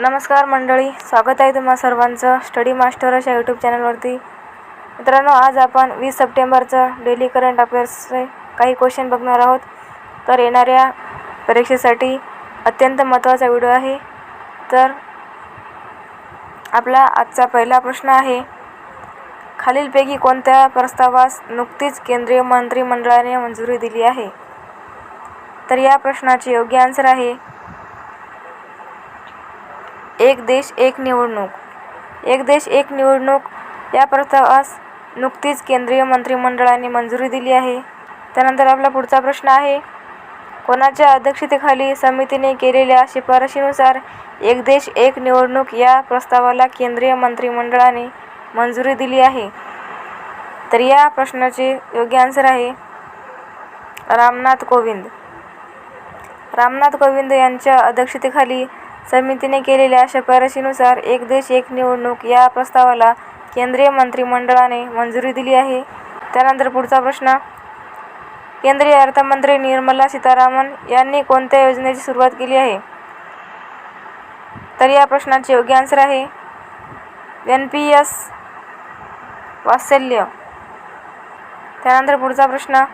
नमस्कार मंडळी स्वागत आहे तुम्हा सर्वांचं स्टडी मास्टर अशा यूट्यूब चॅनलवरती मित्रांनो आज आपण वीस सप्टेंबरचं डेली करंट अफेअर्सचे काही क्वेश्चन बघणार आहोत. तर येणाऱ्या परीक्षेसाठी अत्यंत महत्त्वाचा व्हिडिओ आहे. तर आपला आजचा पहिला प्रश्न आहे खालीलपैकी कोणत्या प्रस्तावास नुकतीच केंद्रीय मंत्रिमंडळाने मंजुरी दिली आहे? तर या प्रश्नाचे योग्य आन्सर आहे एक देश एक निवडणूक. एक देश एक निवडणूक या प्रस्तावास नुकतीच केंद्रीय मंत्रिमंडळाने मंजुरी दिली आहे. त्यानंतर आपला पुढचा प्रश्न आहे कोणाच्या अध्यक्षतेखाली समितीने केलेल्या शिफारशीनुसार एक देश एक निवडणूक या प्रस्तावाला केंद्रीय मंत्रिमंडळाने मंजुरी दिली आहे? तर या प्रश्नाचे योग्य आन्सर आहे रामनाथ कोविंद. रामनाथ कोविंद यांच्या अध्यक्षतेखाली समितीने केलेल्या शिफारशीनुसार एक देश एक निवडणूक या प्रस्तावाला केंद्रीय मंत्रिमंडळाने मंजुरी दिली आहे. त्यानंतर पुढचा प्रश्न. केंद्रीय अर्थमंत्री निर्मला सीतारामन यांनी कोणत्या योजनेची सुरुवात केली आहे? तर या प्रश्नाचे योग्य आन्सर आहे. N P S Vatsalya. त्यानंतर पुढचा प्रश्न.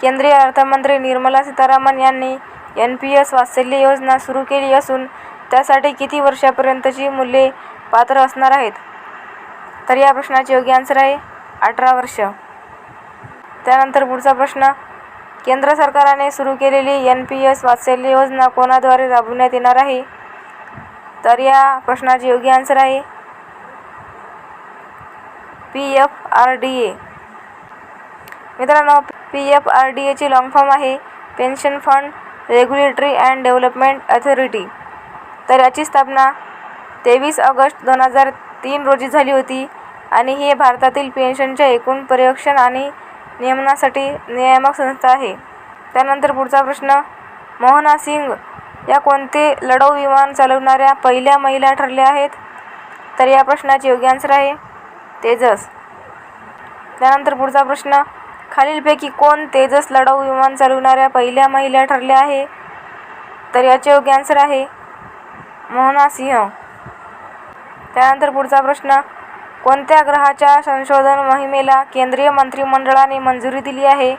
केंद्रीय अर्थमंत्री निर्मला सीतारामन यांनी एन पी एस वात्सल्य योजना सुरू केली असून त्यासाठी किती वर्षापर्यंतची मुले पात्र असणार आहेत? तर या प्रश्नाचे योग्य आन्सर आहे अठरा वर्ष. त्यानंतर पुढचा प्रश्न केंद्र सरकारने सुरू केलेली एन पी एस वात्सल्य योजना कोणाद्वारे राबविण्यात येणार आहे? तर या प्रश्नाचे योग्य आन्सर आहे P F R D A मित्रांनो पी एफ आर डी एची लॉंग फॉर्म आहे pension fund regulatory and development authority तर याची स्थापना तेवीस ऑगस्ट दोन हजार तीन रोजी झाली होती. आणि ही भारतातील पेन्शनच्या एकूण पर्यवेक्षण आणि नियमनासाठी नियामक संस्था आहे. त्यानंतर पुढचा प्रश्न मोहना सिंग या कोणते लढाऊ विमान चालवणाऱ्या पहिल्या महिला ठरल्या आहेत? तर या प्रश्नाचे योग्य आन्सर आहे तेजस. त्यानंतर पुढचा प्रश्न खालीलपैकी कोण तेजस लढाऊ विमान चालवणाऱ्या पहिल्या महिला ठरल्या आहे? तर याचे योग्य आन्सर आहे मोहना सिंह. त्यानंतर पुढचा प्रश्न कोणत्या ग्रहाच्या संशोधन मोहिमेला केंद्रीय मंत्रिमंडळाने मंजुरी दिली आहे?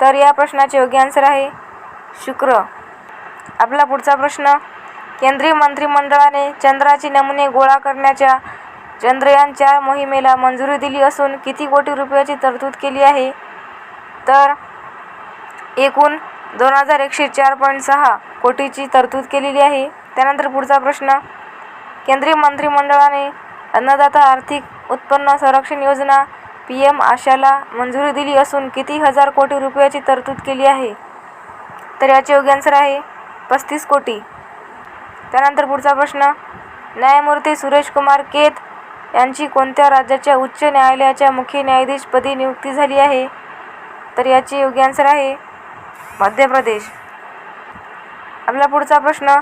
तर या प्रश्नाचे योग्य आन्सर आहे शुक्र. आपला पुढचा प्रश्न केंद्रीय मंत्रिमंडळाने चंद्राचे नमुने गोळा करण्याच्या चंद्रयान चार मोहिमेला मंजुरी दिली असून किती कोटी रुपयाची तरतूद केली आहे? तर एकूण दोन हजार एकशे चार पॉईंट सहा कोटीची तरतूद केलेली आहे. त्यानंतर पुढचा प्रश्न. केंद्रीय मंत्रिमंडळाने अन्नदाता आर्थिक उत्पन्न संरक्षण योजना पी एम आशाला मंजुरी दिली असून किती हजार कोटी रुपयाची तरतूद केली आहे? तर याचे योग्य आन्सर आहे पस्तीस कोटी. त्यानंतर पुढचा प्रश्न. न्यायमूर्ती सुरेश कुमार केत यांची कोणत्या राज्याच्या उच्च न्यायालयाच्या मुख्य न्यायाधीशपदी नियुक्ती झाली आहे? तर याचे योग्य आन्सर आहे मध्य प्रदेश. आपला पुढचा प्रश्न.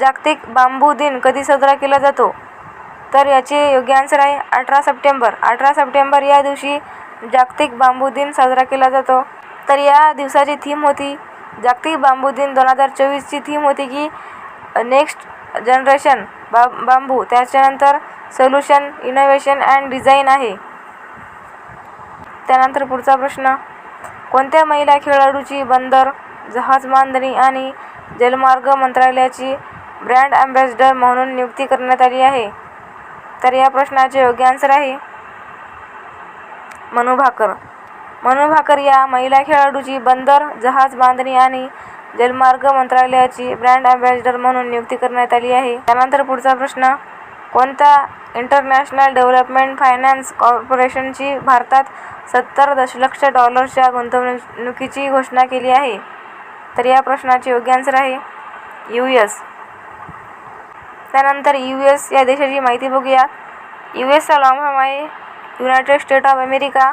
जागतिक बांबू दिन कधी साजरा केला जातो? तर याचे योग्य आन्सर आहे अठरा सप्टेंबर. अठरा सप्टेंबर या दिवशी जागतिक बांबू दिन साजरा केला जातो. तर या दिवसाची थीम होती जागतिक बांबू दिन. दोन हजार चोवीसची थीम होती की नेक्स्ट जनरेशन बा बांबू. त्याच्यानंतर सोल्युशन इनोव्हेशन अँड डिझाईन आहे. त्यानंतर पुढचा प्रश्न. कोणत्या महिला खेळाडूची बंदर जहाज बांधणी आणि जलमार्ग मंत्रालयाची ब्रँड ॲम्बॅसिडर म्हणून नियुक्ती करण्यात आली आहे. तर या प्रश्नाचे योग्य आन्सर आहे मनू भाकर. मनू भाकर या महिला खेळाडूची बंदर जहाज बांधणी आणि जलमार्ग मंत्रालयाची ब्रँड ॲम्बॅसिडर म्हणून नियुक्ती करण्यात आली आहे. त्यानंतर पुढचा प्रश्न कोणत्या इंटरनॅशनल डेव्हलपमेंट फायनान्स कॉर्पोरेशनची भारतात सत्तर दशलक्ष डॉलर्सच्या गुंतवणुकीची घोषणा केली आहे? तर या प्रश्नाचे योग्य आन्सर आहे यू एस. त्यानंतर यू एस या देशाची माहिती बघूया. यू एसचा लॉंग फॉर्म आहे युनायटेड स्टेट ऑफ अमेरिका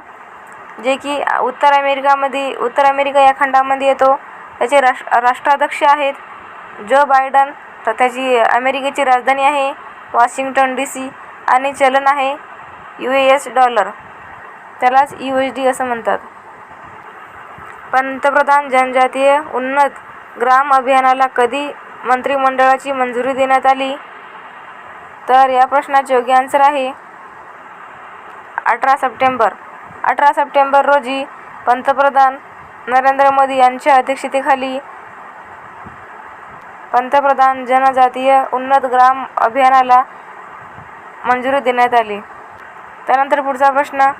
जे की उत्तर अमेरिकामध्ये उत्तर अमेरिका या खंडामध्ये येतो. त्याचे राष्ट्र राष्ट्राध्यक्ष आहेत जो बायडन तर त्याची अमेरिकेची राजधानी आहे वॉशिंग्टन डी सी आणि चलन आहे यू एस डॉलर. त्यालाच यू एस डी असं म्हणतात. पंतप्रधान जनजातीय उन्नत ग्राम अभियानाला कधी मंत्रिमंडळाची मंजुरी देण्यात आली? तर या प्रश्नाचे योग्य आन्सर आहे अठरा सप्टेंबर. अठरा सप्टेंबर रोजी पंतप्रधान नरेंद्र मोदी यांच्या अध्यक्षतेखाली पंतप्रधान जनजातीय उन्नत ग्राम अभियानाला मंजुरी देण्यात आली. त्यानंतर पुढचा प्रश्न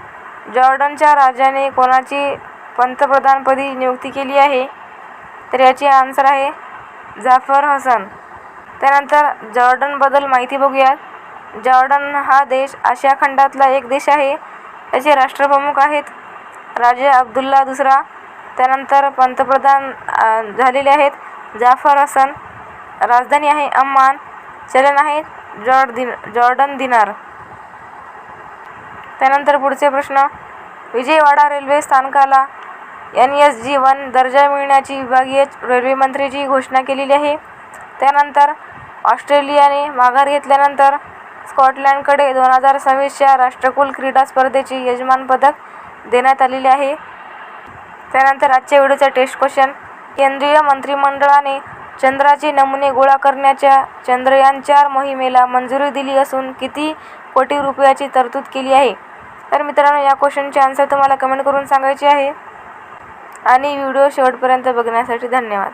जॉर्डनच्या राजाने कोणाची पंतप्रधानपदी नियुक्ती केली आहे? तर याची आन्सर आहे जाफर हसन. त्यानंतर जॉर्डनबद्दल माहिती बघूयात. जॉर्डन हा देश आशिया खंडातला एक देश आहे. त्याचे राष्ट्रप्रमुख आहेत राजा अब्दुल्ला दुसरा. त्यानंतर पंतप्रधान झालेले आहेत जाफर हसन. राजधानी आहे अम्मान. चलन आहे जॉर्ड दिन जॉर्डन दिनार. त्यानंतर पुढचे प्रश्न. विजयवाडा रेल्वे स्थानकाला एन एस जी वन दर्जा मिळण्याची विभागीय रेल्वे मंत्रीची घोषणा केलेली आहे. त्यानंतर ऑस्ट्रेलियाने माघार घेतल्यानंतर स्कॉटलँडकडे दोन हजार सव्वीसच्या राष्ट्रकुल क्रीडा स्पर्धेचे यजमानपदक देण्यात आलेले आहे. त्यानंतर आजच्या व्हिडिओचा टेस्ट क्वेश्चन केंद्रीय मंत्रिमंडळाने चंद्राचे नमुने गोळा करण्याच्या चंद्रयान चार मोहिमेला मंजुरी दिली असून किती कोटी रुपयाची तरतूद केली आहे? तर मित्रांनो या क्वेश्चनचे आन्सर तुम्हाला कमेंट करून सांगायचे आहे. आणि व्हिडिओ शेवटपर्यंत बघण्यासाठी धन्यवाद.